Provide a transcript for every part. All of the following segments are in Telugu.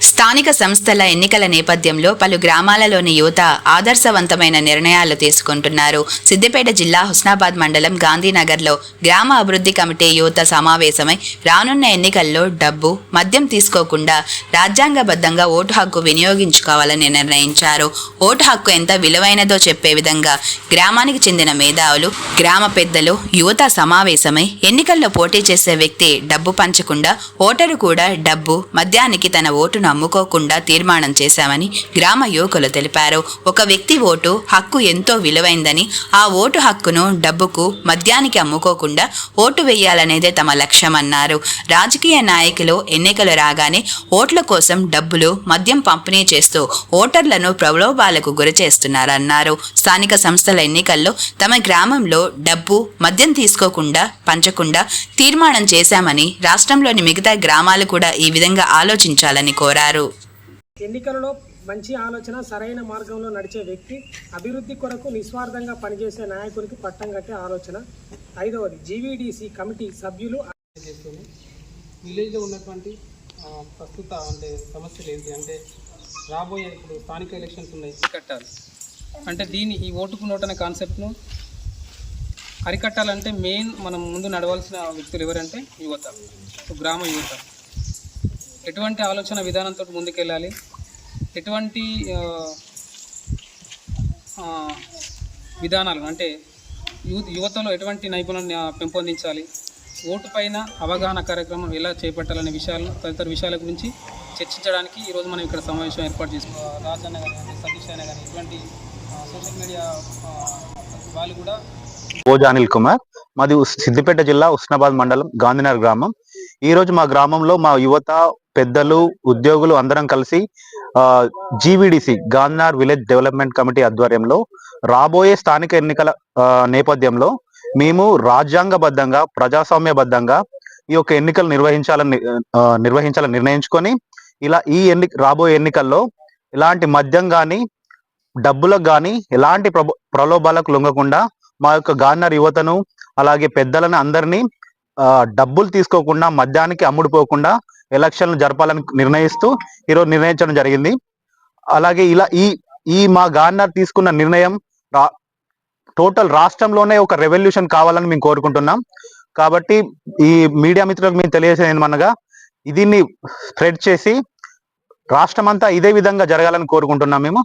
స్థానిక సంస్థల ఎన్నికల నేపథ్యంలో పలు గ్రామాలలోని యువత ఆదర్శవంతమైన నిర్ణయాలు తీసుకుంటున్నారు. సిద్దిపేట జిల్లా హుస్నాబాద్ మండలం గాంధీనగర్లో గ్రామ అభివృద్ధి కమిటీ యువత సమావేశమై రానున్న ఎన్నికల్లో డబ్బు మద్యం తీసుకోకుండా రాజ్యాంగబద్ధంగా ఓటు హక్కు వినియోగించుకోవాలని నిర్ణయించారు. ఓటు హక్కు ఎంత విలువైనదో చెప్పే విధంగా గ్రామానికి చెందిన మేధావులు గ్రామ పెద్దలు యువత సమావేశమై ఎన్నికల్లో పోటీ చేసే వ్యక్తి డబ్బు పంచకుండా ఓటరు కూడా డబ్బు మద్యానికి తన ఓటును అమ్ముకోకుండా తీర్మానం చేశామని గ్రామ యువకులు తెలిపారు. ఒక వ్యక్తి ఓటు హక్కు ఎంతో విలువైందని ఆ ఓటు హక్కును డబ్బుకు మద్యానికి అమ్ముకోకుండా ఓటు వేయాలనేదే తమ లక్ష్యమన్నారు. రాజకీయ నాయకులు ఎన్నికలు రాగానే ఓట్ల కోసం డబ్బులు మద్యం పంపిణీ చేస్తూ ఓటర్లను ప్రలోభాలకు గురి చేస్తున్నారన్నారు. స్థానిక సంస్థల ఎన్నికల్లో తమ గ్రామంలో డబ్బు మద్యం తీసుకోకుండా పంచకుండా తీర్మానం చేశామని రాష్ట్రంలోని మిగతా గ్రామాలు కూడా ఈ విధంగా ఆలోచించాలని కోరారు. ఎన్నికలలో మంచి ఆలోచన సరైన మార్గంలో నడిచే వ్యక్తి అభివృద్ధి కొరకు నిస్వార్థంగా పనిచేసే నాయకుడికి పట్టం కట్టే ఆలోచన. ఐదవది జీవీడీసీ కమిటీ సభ్యులు చేస్తుంది. విలేజ్లో ఉన్నటువంటి ప్రస్తుత అంటే సమస్యలు ఏంటి అంటే రాబోయే ఇప్పుడు స్థానిక ఎలక్షన్స్ ఉన్నాయి. కట్టాలి. అంటే దీని ఈ ఓటుకు నోట్ అనే కాన్సెప్ట్ను అరికట్టాలంటే మెయిన్ మనం ముందు నడవాల్సిన వ్యక్తులు ఎవరంటే యువత. గ్రామ యువత. ఎటువంటి ఆలోచన విధానంతో ముందుకెళ్ళాలి? ఎటువంటి విధానాలు అంటే యువత యువతలో ఎటువంటి నైపుణ్యాన్ని పెంపొందించాలి? ఓటు పైన అవగాహన కార్యక్రమం ఎలా చేపట్టాలనే విషయాలను తదితర విషయాల గురించి చర్చించడానికి ఈరోజు మనం ఇక్కడ సమావేశం ఏర్పాటు చేసుకున్నాం. రాజన్న కానీ సతీష్ అయినా కానీ ఇటువంటి సోషల్ మీడియా వాళ్ళు కూడా భోజ అనిల్ కుమార్ మాది సిద్దిపేట జిల్లా ఉస్నాబాద్ మండలం గాంధీనగర్ గ్రామం. ఈ రోజు మా గ్రామంలో మా యువత పెద్దలు ఉద్యోగులు అందరం కలిసి GVDC Gandhinagar village development committee ఆధ్వర్యంలో రాబోయే స్థానిక ఎన్నికల నేపథ్యంలో మేము రాజ్యాంగబద్ధంగా ప్రజాస్వామ్యబద్ధంగా ఈ యొక్క ఎన్నికలు నిర్వహించాలని నిర్వహించాలని నిర్ణయించుకొని ఇలా ఈ ఎన్ని రాబోయే ఎన్నికల్లో ఎలాంటి మద్యం కానీ డబ్బులకు కానీ ఎలాంటి ప్రలోభాలకు లొంగకుండా మా యొక్క గాన్నర్ యువతను అలాగే పెద్దలను అందరినీ డబ్బులు తీసుకోకుండా మద్యానికి అమ్ముడుపోకుండా ఎలక్షన్లు జరపాలని నిర్ణయిస్తూ ఈరోజు నిర్ణయించడం జరిగింది. అలాగే ఇలా ఈ ఈ మా గవర్నర్ తీసుకున్న నిర్ణయం రా- టోటల్ రాష్ట్రంలోనే ఒక రెవల్యూషన్ కావాలని మేము కోరుకుంటున్నాం. కాబట్టి ఈ మీడియా మిత్రులకు మేము తెలియజేసేది ఏమనగా దీన్ని స్ప్రెడ్ చేసి రాష్ట్రం అంతా ఇదే విధంగా జరగాలని కోరుకుంటున్నాం మేము.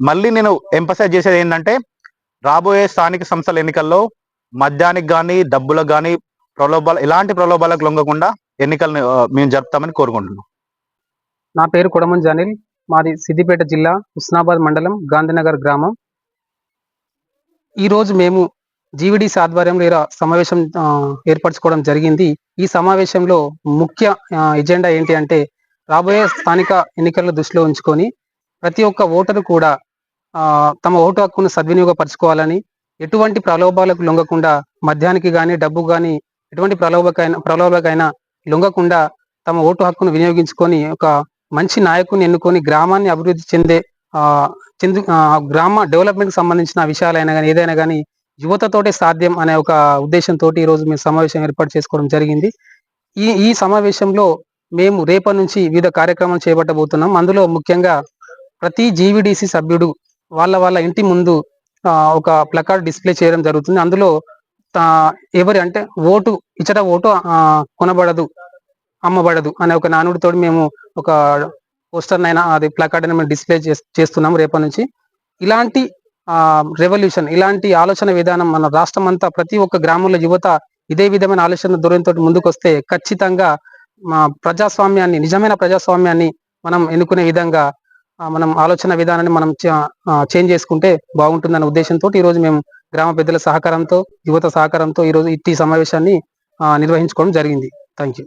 మళ్ళీ నేను ఎంపసైజ్ చేసేది ఏంటంటే రాబోయే స్థానిక సంస్థల ఎన్నికల్లో మద్యానికి కానీ డబ్బులకు కానీ ప్రలోభాలు ఎలాంటి ప్రలోభాలకు లొంగకుండా ఎన్నికలను మేము జరుపుతామని కోరుకుంటున్నాం. నా పేరు కొడమన్ జానిల్. మాది సిద్దిపేట జిల్లా హుస్నాబాద్ మండలం గాంధీనగర్ గ్రామం. ఈరోజు మేము జీవిడి ఆధ్వర్యంలో సమావేశం ఏర్పరచుకోవడం జరిగింది. ఈ సమావేశంలో ముఖ్య ఎజెండా ఏంటి అంటే రాబోయే స్థానిక ఎన్నికలను దృష్టిలో ఉంచుకొని ప్రతి ఒక్క ఓటరు కూడా తమ ఓటు హక్కును సద్వినియోగపరచుకోవాలని ఎటువంటి ప్రలోభాలకు లొంగకుండా మద్యానికి కానీ డబ్బు కానీ ఎటువంటి ప్రలోభకైనా ప్రలోభకైనా లొంగకుండా తమ ఓటు హక్కును వినియోగించుకొని ఒక మంచి నాయకుని ఎన్నుకొని గ్రామాన్ని అభివృద్ధి చెందే చెందు ఆ, గ్రామ డెవలప్మెంట్కి సంబంధించిన విషయాలైనా కానీ ఏదైనా కానీ యువతతోటే సాధ్యం అనే ఒక ఉద్దేశంతో ఈ రోజు మేము సమావేశం ఏర్పాటు చేసుకోవడం జరిగింది. ఈ ఈ సమావేశంలో మేము రేపటి నుంచి వివిధ కార్యక్రమాలు చేపట్టబోతున్నాం. అందులో ముఖ్యంగా ప్రతి జీవీడీసీ సభ్యుడు వాళ్ళ వాళ్ళ ఇంటి ముందు ఒక ప్లకార్డ్ డిస్ప్లే చేయడం జరుగుతుంది. అందులో ఎవరి అంటే ఓటు ఇచ్చట ఓటు కొనబడదు అమ్మబడదు అనే ఒక నానుడితో మేము ఒక పోస్టర్ అయినా అది ప్లకార్డ్ అయినా మేము డిస్ప్లే చేస్తున్నాం రేపటి నుంచి. ఇలాంటి రెవల్యూషన్ ఇలాంటి ఆలోచన విధానం మన రాష్ట్రం అంతా ప్రతి ఒక్క గ్రామంలో యువత ఇదే విధమైన ఆలోచన దూరంతో ముందుకొస్తే ఖచ్చితంగా మా ప్రజాస్వామ్యాన్ని నిజమైన ప్రజాస్వామ్యాన్ని మనం ఎన్నుకునే విధంగా మనం ఆలోచన విధానాన్ని మనం చేంజ్ చేసుకుంటే బాగుంటుందనే ఉద్దేశంతో ఈ రోజు మేము గ్రామ పెద్దల సహకారంతో యువత సహకారంతో ఈ రోజు ఇట్టి సమావేశాన్ని ఆ, నిర్వహించుకోవడం జరిగింది. Thank you